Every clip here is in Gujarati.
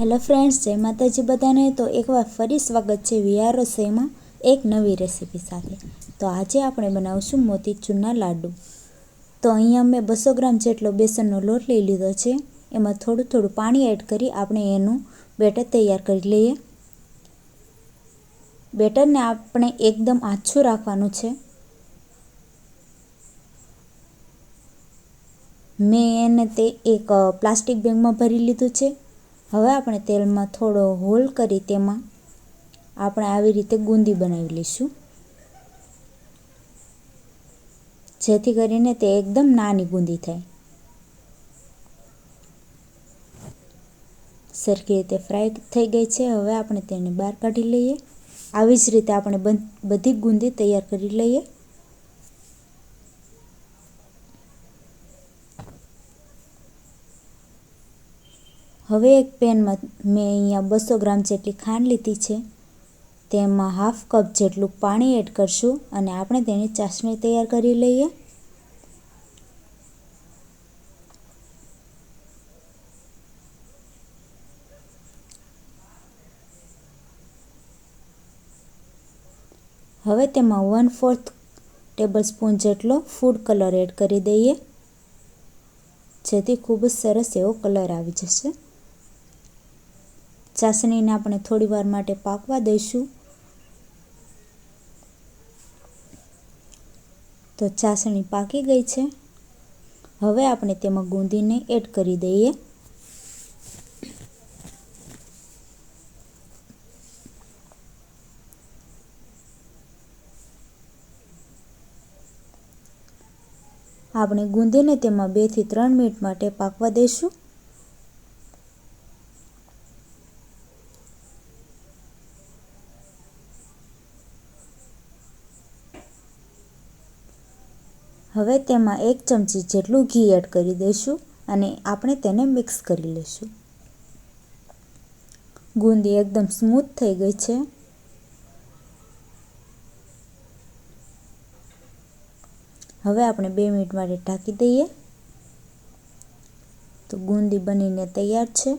હેલો ફ્રેન્ડ્સ જય માતાજી બધાને. તો એકવાર ફરી સ્વાગત છે વીઆર રસોઈમાં એક નવી રેસીપી સાથે. તો આજે આપણે બનાવશું મોતીચૂરના લાડુ. તો અહીંયા મેં બસો ગ્રામ જેટલો બેસનનો લોટ લઈ લીધો છે. એમાં થોડું થોડું પાણી એડ કરી આપણે એનું બેટર તૈયાર કરી લઈએ. બેટરને આપણે એકદમ આછું રાખવાનું છે. મેં એને તે એક પ્લાસ્ટિક બેગમાં ભરી લીધું છે. હવે આપણે તેલમાં થોડો હોલ કરી તેમાં આપણે આવી રીતે ગુંદી બનાવી લઈશું. જેથી કરીને તે એકદમ નાની ગુંદી થાય. સરખી રીતે ફ્રાય થઈ ગઈ છે. હવે આપણે તેને બહાર કાઢી લઈએ. આવી જ રીતે આપણે બધી ગુંદી તૈયાર કરી લઈએ. હવે એક પેનમાં મેં અહીંયા બસો ગ્રામ જેટલી ખાંડ લીધી છે. તેમાં હાફ કપ જેટલું પાણી એડ કરશું અને આપણે તેની ચાસણી તૈયાર કરી લઈએ. હવે તેમાં વન ફોર્થ ટેબલ સ્પૂન જેટલો ફૂડ કલર એડ કરી દઈએ. જેથી ખૂબ જ સરસ એવો કલર આવી જશે. ચાસણીને આપણે થોડી વાર માટે પાકવા દઈશું. તો ચાસણી પાકી ગઈ છે. હવે આપણે તેમાં ગુંદીને એડ કરી દઈએ. આપણે ગુંદીને તેમાં બેથી ત્રણ મિનિટ માટે પાકવા દઈશું. હવે તેમાં એક ચમચી જેટલું ઘી એડ કરી દઈશું અને આપણે તેને મિક્સ કરી લઈશું. ગુંદી એકદમ સ્મૂથ થઈ ગઈ છે. હવે આપણે બે મિનિટ માટે ઢાંકી દઈએ. તો ગુંદી બનીને તૈયાર છે.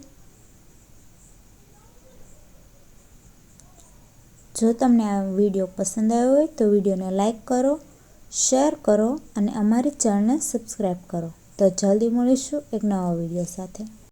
જો તમને આ વીડિયો પસંદ આવ્યો હોય તો વિડીયોને લાઈક કરો શેર કરો અને અમારી ચેનલને સબસ્ક્રાઈબ કરો. તો જલ્દી મળીશું એક નવા વીડિયો સાથે.